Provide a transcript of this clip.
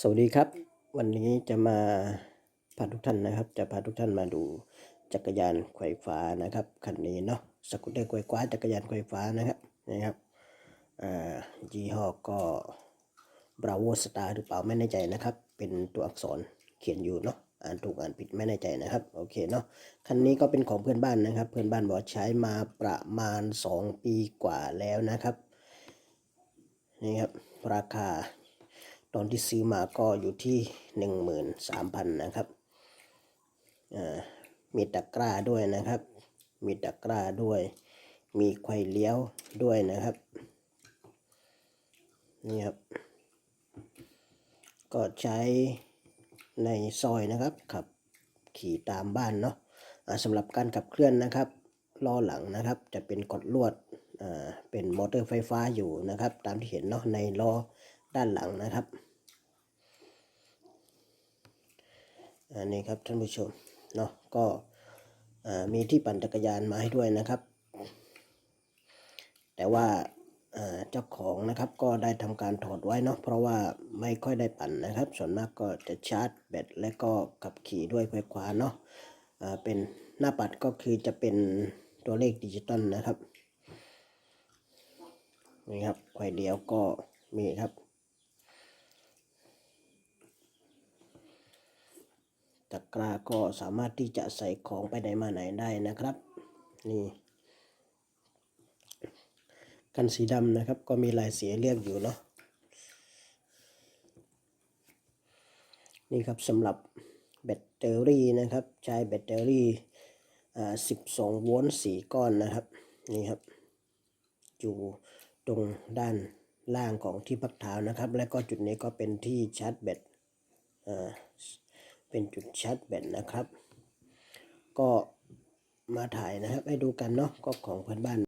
สวัสดีครับ วันนี้จะมาพาทุกท่านนะครับ จะพาทุกท่านมาดูจักรยานไขว่ฟ้านะครับคันนี้เนาะสกูตเตอร์ไขว่ฟ้าจักรยานไขว่ฟ้านะครับนะครับอ่ายี่ห้อก็ Bravo Star หรือเปล่าไม่แน่ใจนะครับ เป็นตัวอักษรเขียนอยู่เนาะอ่านถูกอ่านผิดไม่แน่ใจนะครับโอเคเนาะคันนี้ก็เป็นของเพื่อนบ้านนะครับ เพื่อนบ้านบอกใช้มาประมาณ 2 ปีกว่าแล้วนะครับนี่ครับราคา ตอนที่ซื้อมาก็อยู่ที่หนึ่งหมื่นสามพันนะครับมีตะกร้าด้วยนะครับ มีตะกร้าด้วย มีไขว่เลี้ยวด้วยนะครับ นี่ครับ ก็ใช้ในซอยนะครับขับขี่ตามบ้านเนาะอ่าสำหรับการขับเคลื่อนนะครับล้อหลังนะครับจะเป็นกดลวดเป็นมอเตอร์ไฟฟ้าอยู่นะครับ ตามที่เห็นเนาะในล้อด้านหลังนะครับ อันนี้ครับท่านผู้ชมเนาะก็มีที่ปั่นจักรยานมาให้ด้วยนะครับ แต่ว่าเจ้าของนะครับก็ได้ทำการถอดไว้เนาะเพราะว่าไม่ค่อยได้ปั่นนะครับ ส่วนมากก็จะชาร์จแบตและก็ขับขี่ด้วยไฟขวาเนาะเป็นหน้าปัดก็คือจะเป็นตัวเลขดิจิตอลนะครับนี่ครับไขว่เดียวก็มีครับ ตะกร้าก็สามารถที่จะใส่ของไปไหนมาไหนได้นะครับ นี่ กันสีดำนะครับ ก็มีลายเสียเรียกอยู่เนาะนี่ครับสำหรับแบตเตอรี่นะครับ ใช้แบตเตอรี่อ่า12โวลต์4ก้อนนะครับ นี่ครับ อยู่ตรงด้านล่างของที่พักเท้านะครับ และก็จุดนี้ก็เป็นที่ชาร์จแบตอ่า เป็นจุดชาร์จแบตนะครับ ก็มาถ่ายนะครับ ให้ดูกันเนาะก็ของเพื่อนบ้าน